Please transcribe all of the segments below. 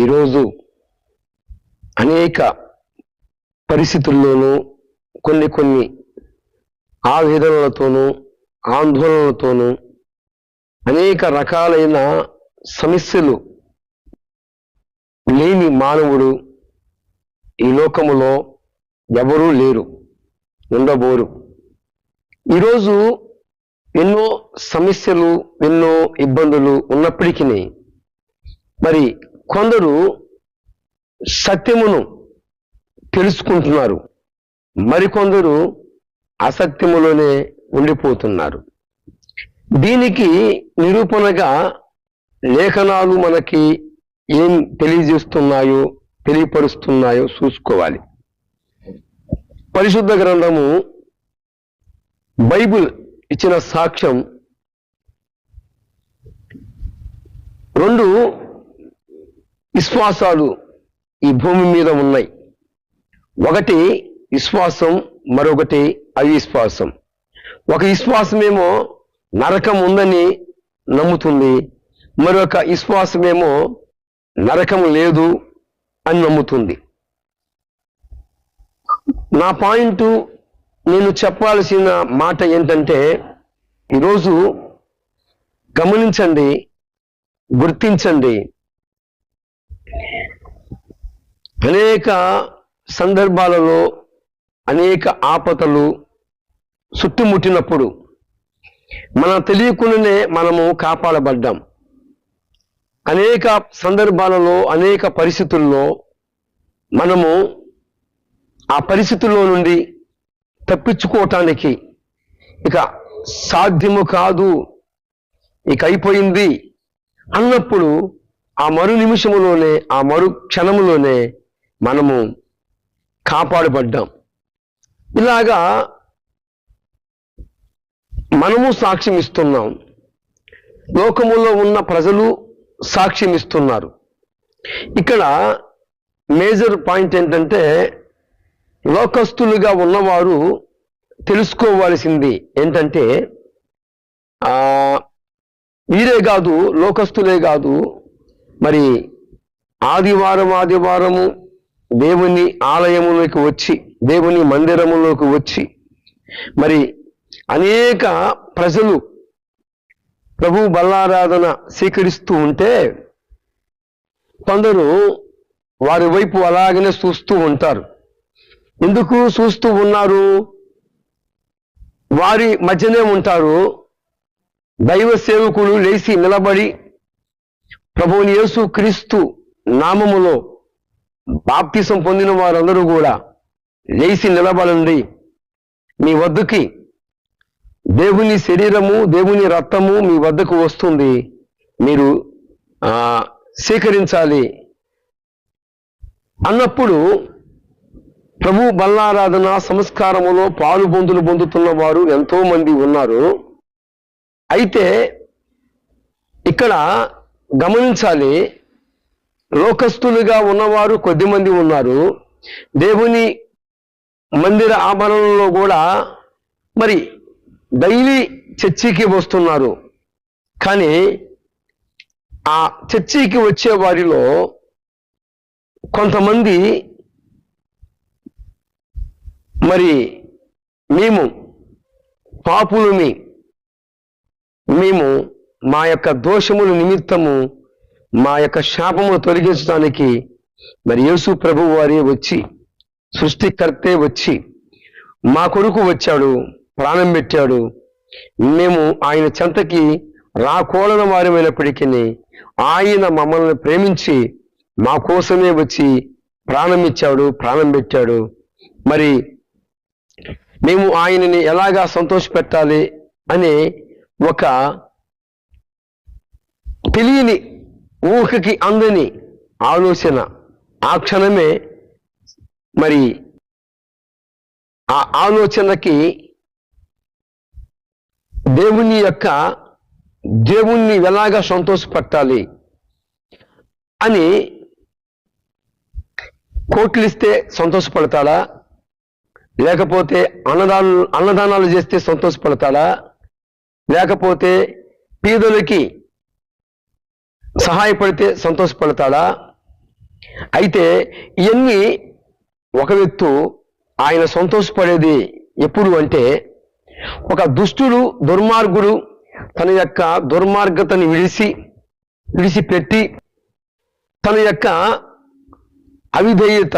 ఈరోజు అనేక పరిస్థితుల్లోనూ కొన్ని కొన్ని ఆవేదనలతోనూ ఆందోళనలతోనూ అనేక రకాలైన సమస్యలు లేని మానవుడు ఈ లోకములో ఎవరూ లేరు ఉండబోరు. ఈరోజు ఎన్నో సమస్యలు ఎన్నో ఇబ్బందులు ఉన్నప్పటికీ మరి కొందరు సత్యమును తెలుసుకుంటున్నారు. మరికొందరు అసత్యములోనే ఉండిపోతున్నారు. దీనికి నిరూపణగా లేఖనాలు మనకి ఏం తెలియజేస్తున్నాయో తెలియపరుస్తున్నాయో చూసుకోవాలి. పరిశుద్ధ గ్రంథము బైబిల్ ఇచ్చిన సాక్ష్యం రెండు విశ్వాసాలు ఈ భూమి మీద ఉన్నాయి. ఒకటి విశ్వాసం మరొకటి అవిశ్వాసం. ఒక విశ్వాసమేమో నరకం ఉందని నమ్ముతుంది మరొక విశ్వాసమేమో నరకం లేదు అని నమ్ముతుంది. నా పాయింట్ నేను చెప్పాల్సిన మాట ఏంటంటే ఈరోజు గమనించండి గుర్తించండి అనేక సందర్భాలలో అనేక ఆపతలు చుట్టుముట్టినప్పుడు మనం తెలియకుండానే మనము కాపాడబడ్డాం. అనేక సందర్భాలలో అనేక పరిస్థితుల్లో మనము ఆ పరిస్థితుల్లో నుండి తప్పించుకోవటానికి ఇక సాధ్యము కాదు ఇక అయిపోయింది అన్నప్పుడు ఆ మరు నిమిషములోనే ఆ మరు క్షణములోనే మనము కాపాడబడ్డాం. ఇలాగా మనము సాక్ష్యం ఇస్తున్నాం లోకములో ఉన్న ప్రజలు సాక్ష్యం ఇస్తున్నారు ఇక్కడ మేజర్ పాయింట్ ఏంటంటే లోకస్తులుగా ఉన్నవారు తెలుసుకోవాల్సింది ఏంటంటే వీరే కాదు లోకస్తులే కాదు మరి ఆదివారం ఆదివారము దేవుని ఆలయములోకి వచ్చి దేవుని మందిరములోకి వచ్చి మరి అనేక ప్రజలు ప్రభు బల్లారాధన స్వీకరిస్తూ ఉంటే కొందరు వారి వైపు అలాగనే చూస్తూ ఉంటారు. ఎందుకు చూస్తూ ఉన్నారు? వారి మధ్యనే ఉంటారు. దైవ సేవకులు లేచి నిలబడి ప్రభువుని యేసు క్రీస్తు నామములో బాప్తిసం పొందిన వారందరూ కూడా లేచి నిలబడండి. మీ వద్దకి దేవుని శరీరము దేవుని రక్తము మీ వద్దకు వస్తుంది. మీరు ఆ స్వీకరించాలి. అన్నప్పుడు ప్రభు బల్లారాధన సంస్కారములో పాలు బొందులు పొందుతున్న వారు ఎంతో మంది ఉన్నారు. అయితే ఇక్కడ గమనించాలి. లోకస్తులుగా ఉన్నవారు కొద్దిమంది ఉన్నారు. దేవుని మందిర ఆభరణంలో కూడా మరి డైలీ చర్చికి వస్తున్నారు. కానీ ఆ చర్చికి వచ్చే వారిలో కొంతమంది మరి మేము పాపులని మేము మా యొక్క దోషముల నిమిత్తము మా యొక్క శాపము తొలగించడానికి మరి యేసు ప్రభు వారే వచ్చి సృష్టికర్తే వచ్చి మా కొడుకు వచ్చాడు ప్రాణం పెట్టాడు. మేము ఆయన చెంతకి రాకూడని వారమైనప్పటికీ ఆయన మమ్మల్ని ప్రేమించి మా కోసమే వచ్చి ప్రాణం ఇచ్చాడు ప్రాణం పెట్టాడు. మరి మేము ఆయనని ఎలాగా సంతోషపెట్టాలి అనే ఒక తెలియని ఊహకి అందని ఆలోచన. ఆ క్షణమే మరి ఆ ఆలోచనకి దేవుని యొక్క దేవుణ్ణి ఎలాగా సంతోషపెట్టాలి అని కోట్లు ఇస్తే సంతోషపడతాడా? లేకపోతే అన్నదానం అన్నదానాలు చేస్తే సంతోషపడతాడా? లేకపోతే పేదలకి సహాయపడితే సంతోషపడతాడా? అయితే ఇవన్నీ ఒక వ్యక్తు ఆయన సంతోషపడేది ఎప్పుడు అంటే ఒక దుష్టుడు దుర్మార్గుడు తన యొక్క దుర్మార్గతని విడిసి విడిచిపెట్టి తన యొక్క అవిధేయత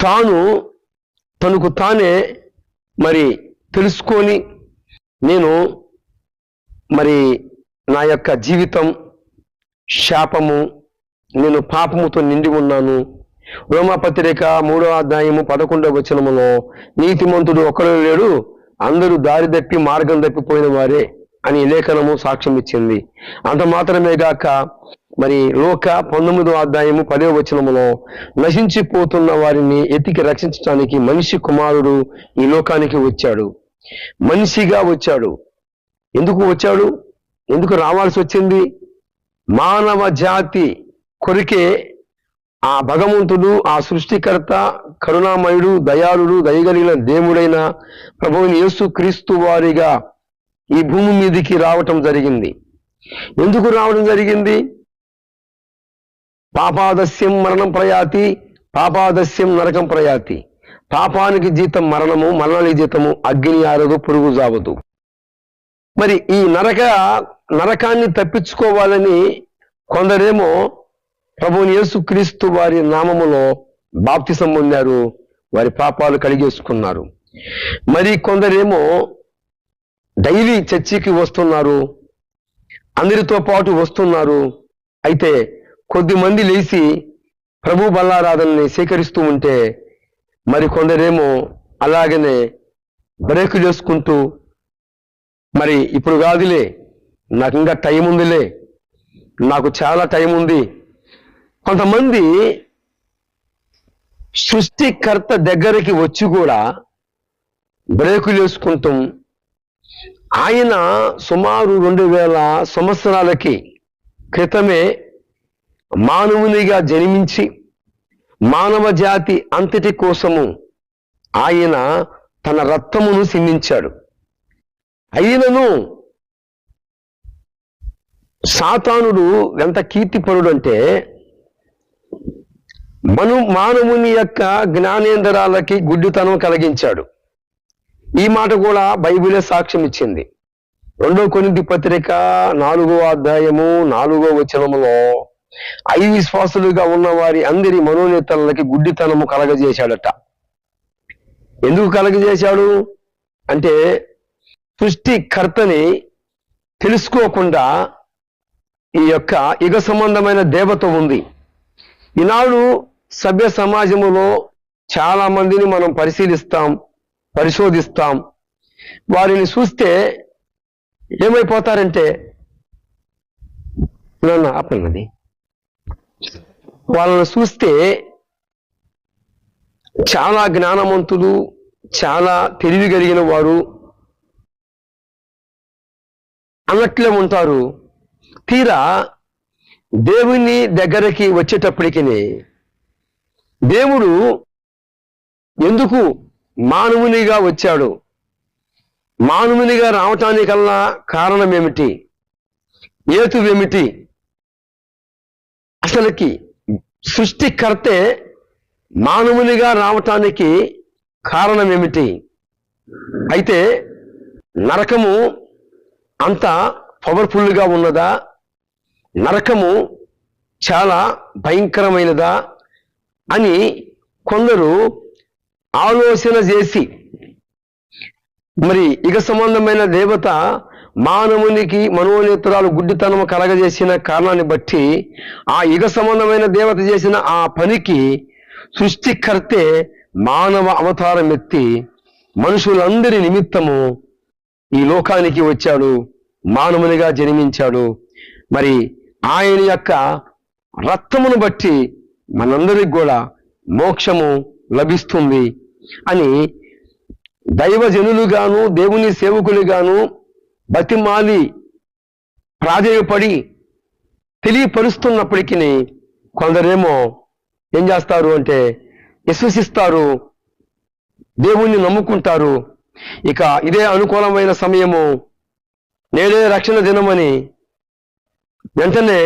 తాను తనకు తానే మరి తెలుసుకొని నేను మరి నా యొక్క జీవితం శాపము నేను పాపముతో నిండి ఉన్నాను. రోమపత్రిక మూడో అధ్యాయము పదకొండవ వచనములో నీతిమంతుడు ఒకరు లేడు అందరూ దారి తప్పి మార్గం తప్పిపోయిన వారే అని లేఖనము సాక్ష్యం ఇచ్చింది. అంత మాత్రమే గాక మరి లోక పంతొమ్మిదో అధ్యాయము పదో వచనములో నశించిపోతున్న వారిని ఎతికి రక్షించడానికి మనిషి కుమారుడు ఈ లోకానికి వచ్చాడు. మనిషిగా వచ్చాడు. ఎందుకు వచ్చాడు? ఎందుకు రావాల్సి వచ్చింది? మానవ జాతి కొరికే ఆ భగవంతుడు ఆ సృష్టికర్త కరుణామయుడు దయాళుడు దయగలిగిన దేవుడైన ప్రభువుని యేసు క్రీస్తు వారిగా ఈ భూమి మీదకి రావటం జరిగింది. ఎందుకు రావడం జరిగింది? పాపాదస్యం మరణం ప్రయాతి పాపాదస్యం నరకం ప్రయాతి. పాపానికి జీతం మరణము మరణానికి జీతము అగ్ని ఆరదు పురుగు జావదు. మరి ఈ నరక నరకాన్ని తప్పించుకోవాలని కొందరేమో ప్రభు యేసుక్రీస్తు వారి నామములో బాప్తి పొందారు వారి పాపాలు కడిగేసుకున్నారు మరి కొందరేమో డైలీ చర్చికి వస్తున్నారు అందరితో పాటు వస్తున్నారు. అయితే కొద్ది మంది లేచి ప్రభు బల్లారాధనని స్వీకరిస్తూ ఉంటే మరి కొందరేమో అలాగనే బ్రేకులు వేసుకుంటూ మరి ఇప్పుడు కాదులే. నాకు ఇంకా టైం ఉందిలే. నాకు చాలా టైం ఉంది. కొంతమంది సృష్టికర్త దగ్గరికి వచ్చి కూడా బ్రేకులు వేసుకుంటాం. ఆయన సుమారు రెండు వేల సంవత్సరాలకి క్రితమే మానవునిగా జన్మించి మానవ జాతి అంతటి కోసము ఆయన తన రక్తమును సిందించాడు అయినను సాతానుడు ఎంత కీర్తిపరుడు అంటే మను మానవుని యొక్క జ్ఞానేంద్రాలకి గుడ్డితనం కలిగించాడు. ఈ మాట కూడా బైబిలే సాక్ష్యం ఇచ్చింది రెండో కొనింటి పత్రిక నాలుగో అధ్యాయము నాలుగో వచనములో ఐ విశ్వాసులుగా ఉన్న వారి అందరి మనోనేతలకి గుడ్డితనము కలగజేశాడట. ఎందుకు కలగజేశాడు? అంటే సృష్టికర్తని తెలుసుకోకుండా ఈ యొక్క యుగ సంబంధమైన దేవత ఉంది. ఈనాడు సభ్య సమాజములో చాలా మందిని మనం పరిశీలిస్తాం పరిశోధిస్తాం. వారిని చూస్తే ఏమైపోతారంటే నాన్న ఆపన్నది వాళ్ళని చూస్తే చాలా జ్ఞానవంతులు చాలా తెలివి కలిగిన వారు అన్నట్లే ఉంటారు. తీరా దేవుని దగ్గరికి వచ్చేటప్పటికి దేవుడు ఎందుకు మానవునిగా వచ్చాడు? మానవునిగా రావటానికల్లా కారణం ఏమిటి ఏమిటి అసలుకి సృష్టికర్తే మానవునిగా రావటానికి కారణం ఏమిటి అయితే నరకము అంత పవర్ఫుల్గా ఉన్నదా? నరకము చాలా భయంకరమైనదా? అని కొందరు ఆలోచన చేసి మరి ఇక సంబంధమైన దేవత మానవునికి మనోనేత్రాలు గుడ్డితనము కలగజేసిన కారణాన్ని బట్టి ఆ యుగ సంబంధమైన దేవత చేసిన ఆ పనికి సృష్టికర్తే మానవ అవతారం ఎత్తి మనుషులందరి నిమిత్తము ఈ లోకానికి వచ్చాడు. మానవునిగా జన్మించాడు. మరి ఆయన యొక్క రక్తమును బట్టి మనందరికి కూడా మోక్షము లభిస్తుంది అని దైవజనులుగాను దేవుని సేవకులుగాను బతిమాలి ప్రాధేయపడి తెలియపరుస్తున్నప్పటికీ కొందరేమో ఏం చేస్తారు అంటే విశ్వసిస్తారు దేవుణ్ణి నమ్ముకుంటారు. ఇక ఇదే అనుకూలమైన సమయము నేడే రక్షణ దినమని. వెంటనే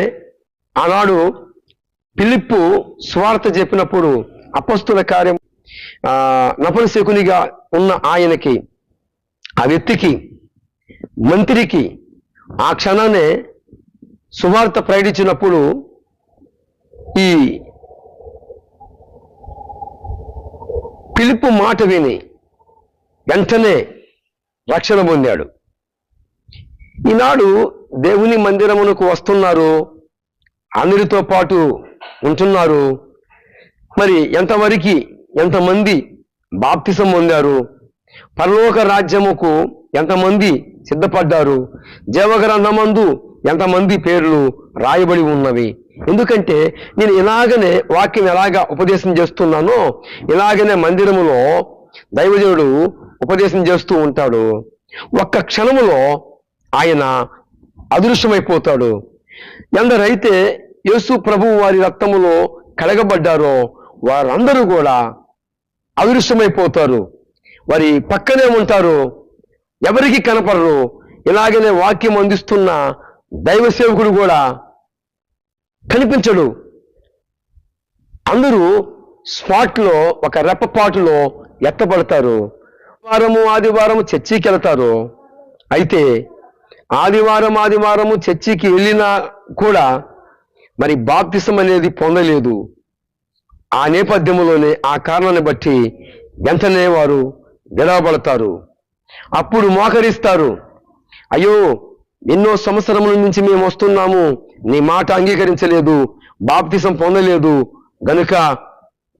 ఆనాడు పిలిప్పు స్వార్థ చెప్పినప్పుడు అపస్తుల కార్యం ఆ, నపనశకునిగా ఉన్న ఆయనకి ఆ వ్యక్తికి మంత్రికి ఆ క్షణానే సువార్త ప్రకటించినప్పుడు ఈ పిలుపు మాట విని వెంటనే రక్షణ పొందాడు. ఈనాడు దేవుని మందిరమునకు వస్తున్నారు అందరితో పాటు ఉంటున్నారు. మరి ఎంతవరకు ఎంతమంది బాప్తిసం పొందారు? పరలోక రాజ్యముకు ఎంతమంది సిద్ధపడ్డారు? జీవగ్రంథమందు ఎంతమంది పేర్లు రాయబడి ఉన్నవి? ఎందుకంటే నేను ఇలాగనే వాక్యం ఎలాగా ఉపదేశం చేస్తున్నానో ఇలాగనే మందిరములో దైవజనుడు ఉపదేశం చేస్తూ ఉంటాడు. ఒక్క క్షణములో ఆయన అదృశ్యమైపోతాడు. ఎందరైతే యేసు ప్రభు వారి రక్తములో కడగబడ్డారో వారందరూ కూడా అదృశ్యమైపోతారు. వారి పక్కనే ఉంటారు. ఎవరికి కనపడరు. ఇలాగనే వాక్యం అందిస్తున్న దైవ సేవకుడు కూడా కనిపించడు. అందరూ స్పాట్లో ఒక రెప్పపాటులో ఎత్తబడతారు. వారము ఆదివారం చర్చికి వెళతారు అయితే ఆదివారం ఆదివారము చర్చికి వెళ్ళినా కూడా మరి బాప్తిసం అనేది పొందలేదు. ఆ నేపథ్యంలోనే ఆ కారణాన్ని బట్టి వెంటనే వారు విడవబడతారు అప్పుడు మోకరిస్తారు. అయ్యో ఎన్నో సంవత్సరముల నుంచి మేము వస్తున్నాము నీ మాట అంగీకరించలేదు బాప్తిసం పొందలేదు గనుక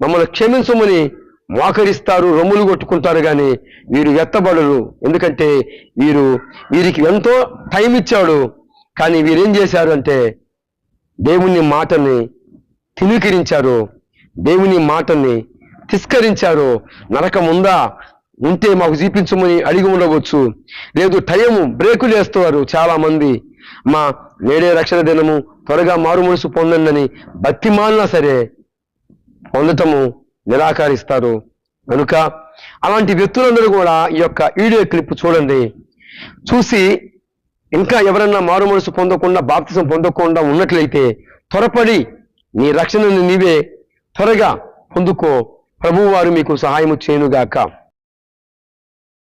మమ్మల్ని క్షమించమని మోకరిస్తారు రొమ్ములు కొట్టుకుంటారు కానీ వీరు ఎత్తబడరు. ఎందుకంటే వీరు వీరికి ఎంతో టైం ఇచ్చాడు. కానీ వీరేం చేశారు అంటే దేవుని మాటని తినికరించారు. దేవుని మాటని తిస్కరించారు. నరకం ఉందా ఉంటే మాకు చూపించమని అడిగి ఉండవచ్చు. లేదు టైము బ్రేకులు వేస్తారు చాలా మంది మా నేడే రక్షణ దినము త్వరగా మారు మనసు పొందండి అని బతిమాలినా సరే పొందటము నిరాకరిస్తారు. కనుక అలాంటి వ్యక్తులందరూ కూడా ఈ యొక్క వీడియో క్లిప్ చూడండి. చూసి ఇంకా ఎవరన్నా మారు మనసు పొందకుండా బాప్తిసం పొందకుండా ఉన్నట్లయితే త్వరపడి నీ రక్షణను నీవే త్వరగా పొందుకో. ప్రభువు వారు మీకు సహాయము చేయనుగాక.